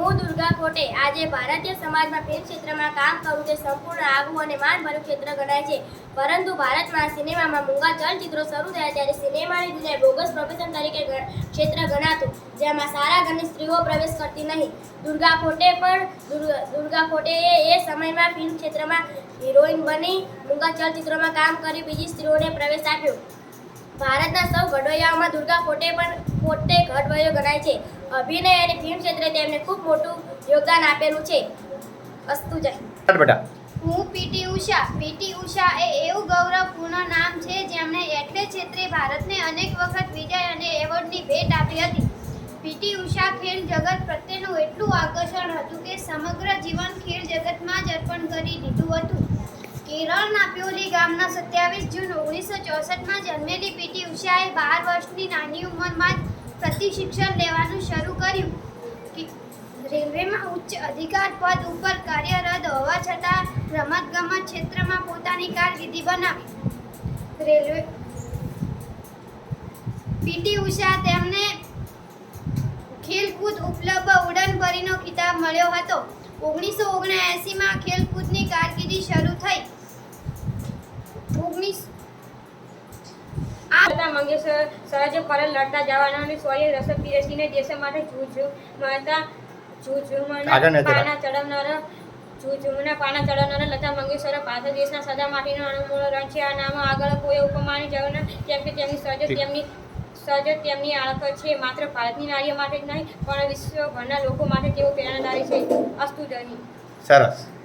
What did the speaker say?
હું દુર્ગા કોટે આજે ભારતીય સમાજમાં ફિલ્મ ક્ષેત્રમાં કામ કરું તે સંપૂર્ણ આગવું અને માનભર્યું ક્ષેત્ર ગણાય છે. પરંતુ ભારતમાં સિનેમામાં મૂંગા ચલચિત્રો શરૂ થયા ત્યારે સિનેમાની દુનિયા બોગસ પ્રોફેશન તરીકે ક્ષેત્ર ગણાતું, જેમાં સારા ઘરની સ્ત્રીઓ પ્રવેશ કરતી નહીં. દુર્ગા કોટે પણ દુર્ગા- દુર્ગા એ સમયમાં ફિલ્મ ક્ષેત્રમાં હિરોઈન બની, મૂંગા ચલચિત્રોમાં કામ કરી બીજી સ્ત્રીઓને પ્રવેશ આપ્યો. ભારતના સૌ ઘડવૈયાઓમાં દુર્ગા કોટે પણ પોતે ઘડવૈયો ગણાય છે. અભિનય અને ફિલ્મ ક્ષેત્રે તેમણે ખૂબ મોટું યોગદાન આપેલું છે. અસ્તુ જય બેટા. હું પીટી ઉષા. પીટી ઉષા એ એવું ગૌરવપૂર્ણ નામ છે જેમણે એટલે ક્ષેત્રે ભારતને અનેક વખત વિજય અને એવોર્ડની ભેટ આપી હતી. પીટી ઉષા ખેલ જગત પ્રત્યેનું એટલું આકર્ષણ હતું કે સમગ્ર જીવન ખેલ જગતમાં જ અર્પણ કરી દીધું હતું. કેરળના પ્યોલી ગામના સત્યાવીસ જૂન ઓગણીસો ચોસઠમાં જન્મેલી પીટી ઉષાએ બાર વર્ષની નાની ઉંમરમાં જ પ્રતિશિક્ષણ લેવાનું શરૂ કર્યું. રેલવેમાં ઉચ્ચ અધિકાર પદ ઉપર કાર્યરત હોવા છતાં રમતગમત ક્ષેત્રમાં પોતાની કારકિર્દી બનાવી. રેલવે પીટી ઉષા તેમને ખેલકૂદ ઉપલબ્ધ ઉડન પરીનો ખિતાબ મળ્યો હતો. ઓગણીસો ઓગણએંસીમાં ઓગણીસ લતા મંગેશકર સહજ પર લડતા જવાનો અને સ્વયં રસદ પીરસીને દેશ માટે ઝૂઝુમતા ઝૂઝુમના પાના ચડાવનારા ઝૂઝુમના પાના ચડાવનારા લતા મંગેશકર ભારત દેશના સદા માટેનો અણમોલ રંગ છે. આ નામ આગળ કોઈ ઉપમાની જવાના કેમ કે તેમની સહજ તેમની સહજ તેમની આળખ છે માત્ર ભારતની નારીઓ માટે જ નહીં પણ વિશ્વભરના લોકો માટે તેઓ પ્રેરણાદારી છે. અસ્તુ સરસ.